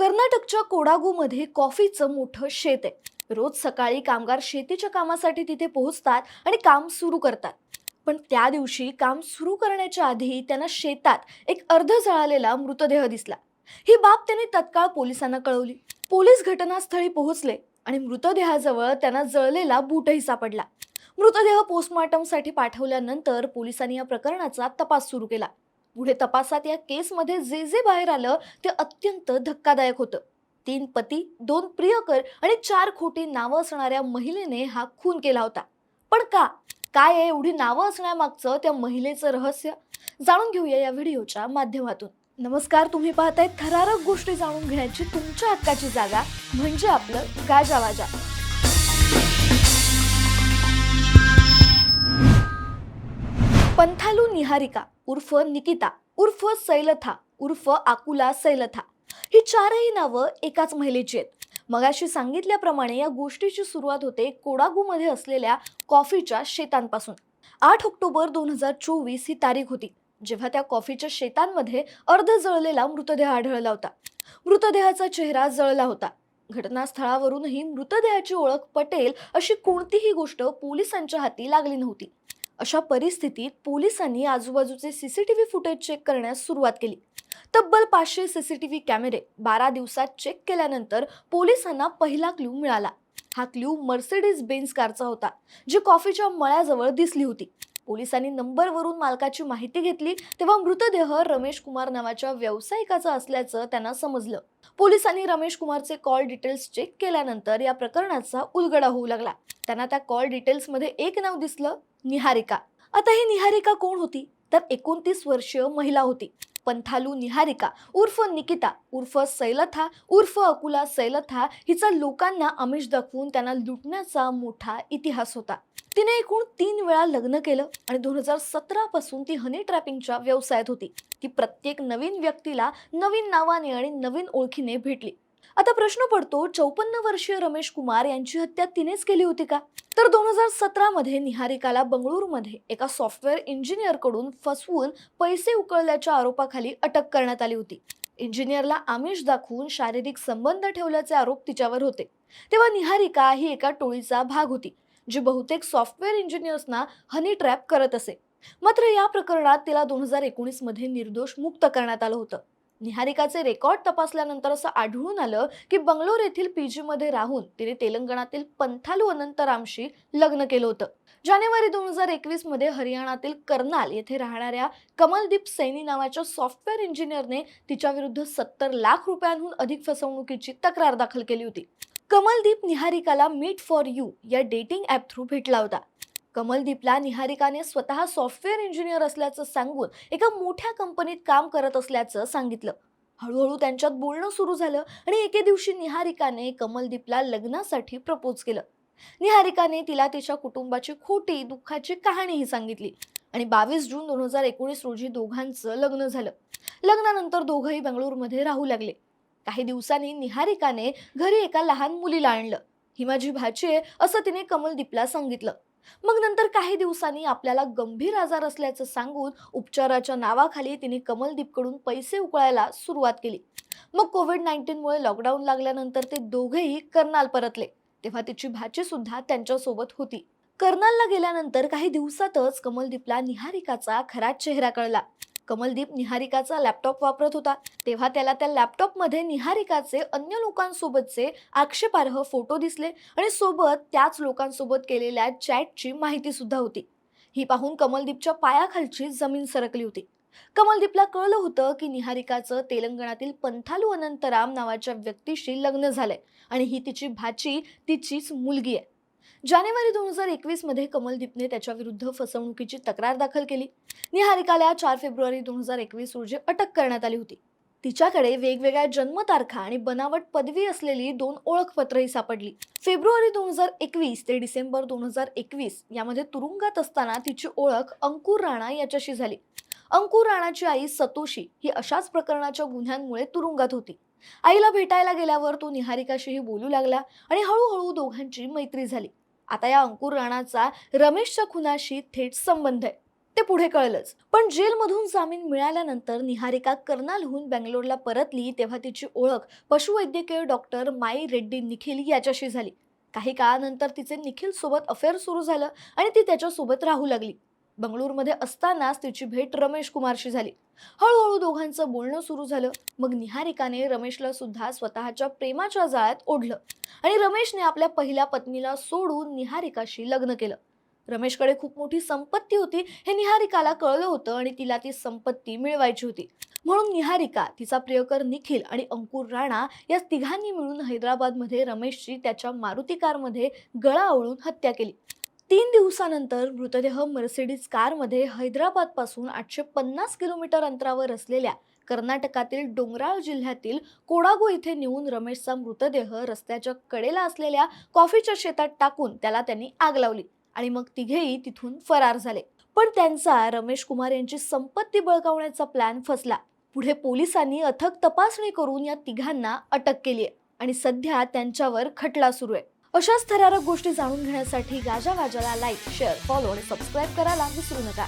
कर्नाटकच्या कोडागूमध्ये कॉफीचं मोठं शेत आहे. रोज सकाळी कामगार शेतीच्या कामासाठी तिथे पोहोचतात आणि काम सुरू करतात. पण त्या दिवशी काम सुरू करण्याच्या आधी त्यांना शेतात एक अर्ध जळालेला मृतदेह दिसला. ही बाब त्यांनी तत्काळ पोलिसांना कळवली. पोलीस घटनास्थळी पोहोचले आणि मृतदेहाजवळ त्यांना जळलेला बूटही सापडला मृतदेह पोस्टमॉर्टमसाठी पाठवल्यानंतर पोलिसांनी या प्रकरणाचा तपास सुरू केला. पुढे तपासात या केसमध्ये जे जे बाहेर आलं ते अत्यंत धक्कादायक होतं. तीन पती दोन प्रियकर आणि चार खोटी नावं असणाऱ्या महिलेने हा खून केला होता. पण का? काय आहे एवढी नावं असण्यामागचं त्या महिलेचं रहस्य? जाणून घेऊया या व्हिडिओच्या माध्यमातून. नमस्कार तुम्ही पाहताय थरारक गोष्टी जाणून घेण्याची तुमच्या हक्काची जागा म्हणजे आपलं गाजावाजा. पंथालू निहारिका उर्फ निकिता उर्फ सैलथा उर्फ आकुला सैलथा. ही चारही नावं एकाच महिलेची आहेत. मगाशी सांगितल्याप्रमाणे या गोष्टीची सुरुवात होते कोडागूमध्ये असलेल्या कॉफीच्या शेतांपासून. आठ ऑक्टोबर दोन हजार चोवीस ही तारीख होती जेव्हा त्या कॉफीच्या शेतांमध्ये अर्ध जळलेला मृतदेह आढळला होता. मृतदेहाचा चेहरा जळला होता. घटनास्थळावरूनही मृतदेहाची ओळख पटेल अशी कोणतीही गोष्ट पोलिसांच्या हाती लागली नव्हती. अशा परिस्थितीत पोलिसांनी आजूबाजूचे सीसीटीव्ही फुटेज चेक करण्यास सुरुवात केली. तब्बल पाचशे सीसीटीव्ही कॅमेरे बारा दिवसात चेक केल्यानंतर पोलिसांना पहिला क्ल्यू मिळाला. हा क्ल्यू मर्सिडीज बेन्स कारचा होता जी कॉफीच्या मळ्याजवळ दिसली होती. पोलिसांनी नंबरवरून मालकाची माहिती घेतली तेव्हा मृतदेह रमेश कुमार नावाच्या व्यावसायिकाचा असल्याचं त्यांना समजलं. पोलिसांनी रमेश कुमारचे कॉल डिटेल्स चेक केल्यानंतर या प्रकरणाचा उलगडा होऊ लागला. त्यांना त्या कॉल डिटेल्समध्ये एक नाव दिसलं निहारिका. आता ही निहारिका कोण होती? तर एकोणतीस वर्षीय महिला होती. पंथालू निहारिका उर्फ निकिता उर्फ सैलथा उर्फ अकुला सैलथा हिचा लोकांना आमिष दाखवून त्यांना लुटण्याचा मोठा इतिहास होता. तिने एकूण तीन वेळा लग्न केलं आणि दोन हजार सतरा पासून ती हनी ट्रॅपिंगच्या व्यवसायात होती. ती प्रत्येक नवीन व्यक्तीला नवीन नावाने आणि नवीन ओळखीने भेटली. आता प्रश्न पडतो चौपन्न वर्षीय रमेश कुमार यांची हत्या तिनेच केली होती का? तर दोन हजार सतरामध्ये निहारिकाला बंगळुरूमध्ये एका सॉफ्टवेअर इंजिनियरकडून फसवून पैसे उकळल्याच्या आरोपाखाली अटक करण्यात आली होती. इंजिनियरला आमिष दाखवून शारीरिक संबंध ठेवल्याचे आरोप तिच्यावर होते. तेव्हा निहारिका ही एका टोळीचा भाग होती जी बहुतेक सॉफ्टवेअर इंजिनियर्सना हनी ट्रॅप करत असे. मात्र या प्रकरणात तिला दोन हजार एकोणीसमध्ये निर्दोष मुक्त करण्यात आलं होतं. निहारिकाचे रेकॉर्ड तपासल्यानंतर असं आढळून आलं की बंगलोर येथील पीजीमध्ये राहून तिने तेलंगणातील पंथालू अनंतरामशी लग्न केलं होतं. जानेवारी दोन हजार एकवीसमध्ये हरियाणातील कर्नाल येथे राहणाऱ्या कमलदीप सैनी नावाच्या सॉफ्टवेअर इंजिनियरने तिच्याविरुद्ध सत्तर लाख रुपयांहून अधिक फसवणुकीची तक्रार दाखल केली होती. कमलदीप निहारिकाला मीट फॉर यू या डेटिंग ॲप थ्रू भेटला होता. कमलदीपला निहारिकाने स्वतः सॉफ्टवेअर इंजिनियर असल्याचं सांगून एका मोठ्या कंपनीत काम करत असल्याचं सांगितलं. हळूहळू त्यांच्यात बोलणं सुरू झालं आणि एके दिवशी निहारिकाने कमलदीपला लग्नासाठी प्रपोज केलं. निहारिकाने तिला तिच्या कुटुंबाची खोटी दुःखाची कहाणीही सांगितली आणि बावीस जून दोन हजार एकोणीस रोजी दोघांचं लग्न झालं. लग्नानंतर दोघंही बेंगळूरमध्ये राहू लागले. काही दिवसांनी निहारिकाने घरी एका लहान मुलीला आणलं. ही माझी भाची आहे असं तिने कमलदीपला सांगितलं. मग नंतर काही दिवसांनी आपल्याला गंभीर आजार असल्याचं सांगून उपचाराच्या नावाखाली तिने कमलदीपकडून पैसे उकळायला सुरुवात केली. मग कोविड नाईन्टीनमुळे लॉकडाऊन लागल्यानंतर ते दोघेही कर्नाल परतले. तेव्हा तिची भाची सुद्धा त्यांच्यासोबत होती. कर्नालला गेल्यानंतर काही दिवसातच कमलदीपला निहारिकाचा खरा चेहरा कळला. कमलदीप निहारिकाचा लॅपटॉप वापरत होता. तेव्हा त्याला त्या लॅपटॉपमध्ये निहारिकाचे अन्य लोकांसोबतचे आक्षेपार्ह फोटो दिसले आणि सोबत त्याच लोकांसोबत केलेल्या चॅटची माहितीसुद्धा होती. ही पाहून कमलदीपच्या पायाखालची जमीन सरकली होती. कमलदीपला कळलं होतं की निहारिकाचं तेलंगणातील पंथालू अनंतराम नावाच्या व्यक्तीशी लग्न झालंय आणि ही तिची भाची तिचीच मुलगी आहे. जानेवारी दोन हजार एकवीसमध्ये कमलदीपने त्याच्या विरुद्ध फसवणुकीची तक्रार दाखल केली. निहारिकाला चार फेब्रुवारी दोन हजार एकवीस रोजी अटक करण्यात आली होती. तिच्याकडे वेगवेगळ्या जन्मतारखा आणि बनावट पदवी असलेली दोन ओळखपत्रही सापडली. फेब्रुवारी दोन हजार एकवीस ते डिसेंबर दोन हजार एकवीस यामध्ये तुरुंगात असताना तिची ओळख अंकुर राणा याच्याशी झाली. अंकुर राणाची आई सतोशी ही अशाच प्रकरणाच्या गुन्ह्यांमुळे तुरुंगात होती. आईला भेटायला गेल्यावर तो निहारिकाशीही बोलू लागला आणि हळूहळू दोघांची मैत्री झाली. आता या अंकुर राणाचा रमेशच्या खुनाशी थेट संबंध आहे. ते पुढे कळलंच. पण जेलमधून जामीन मिळाल्यानंतर निहारिका कर्नालहून बेंगलोरला परतली तेव्हा तिची ओळख पशुवैद्यकीय डॉक्टर माई रेड्डी निखिल याच्याशी झाली. काही काळानंतर तिचे निखिल सोबत अफेअर सुरू झालं आणि ती त्याच्यासोबत राहू लागली. बंगळूरमध्ये असतानाच तिची भेट रमेश कुमारशी झाली. हळूहळू दोघांचं बोलणं सुरू झालं. मग निहारिकाने रमेशला सुद्धा स्वतःच्या प्रेमाच्या जाळ्यात ओढलं आणि रमेशने आपल्या पहिल्या पत्नीला सोडून निहारिकाशी लग्न केलं. रमेशकडे खूप मोठी संपत्ती होती हे निहारिकाला कळलं होतं आणि तिला ती संपत्ती मिळवायची होती. म्हणून निहारिका तिचा प्रियकर निखिल आणि अंकुर राणा या तिघांनी मिळून हैदराबादमध्ये रमेशची त्याच्या मारुती कारमध्ये गळा आवळून हत्या केली. तीन दिवसानंतर मृतदेह मर्सिडीज कारमध्ये हैदराबादपासून आठशे पन्नास किलोमीटर अंतरावर असलेल्या कर्नाटकातील डोंगराळ जिल्ह्यातील कोडागो इथे नेऊन रमेशचा मृतदेह रस्त्याच्या कडेला असलेल्या कॉफीच्या शेतात टाकून त्याला त्यांनी आग लावली आणि मग तिघेही तिथून फरार झाले. पण त्यांचा रमेश कुमार यांची संपत्ती बळकावण्याचा प्लॅन फसला. पुढे पोलिसांनी अथक तपासणी करून या तिघांना अटक केली आहे आणि सध्या त्यांच्यावर खटला सुरू आहे. अशाच थरारक गोष्टी जाणून घेण्यासाठी गाजा गाजाला लाईक शेअर फॉलो आणि सबस्क्राईब करायला विसरू नका.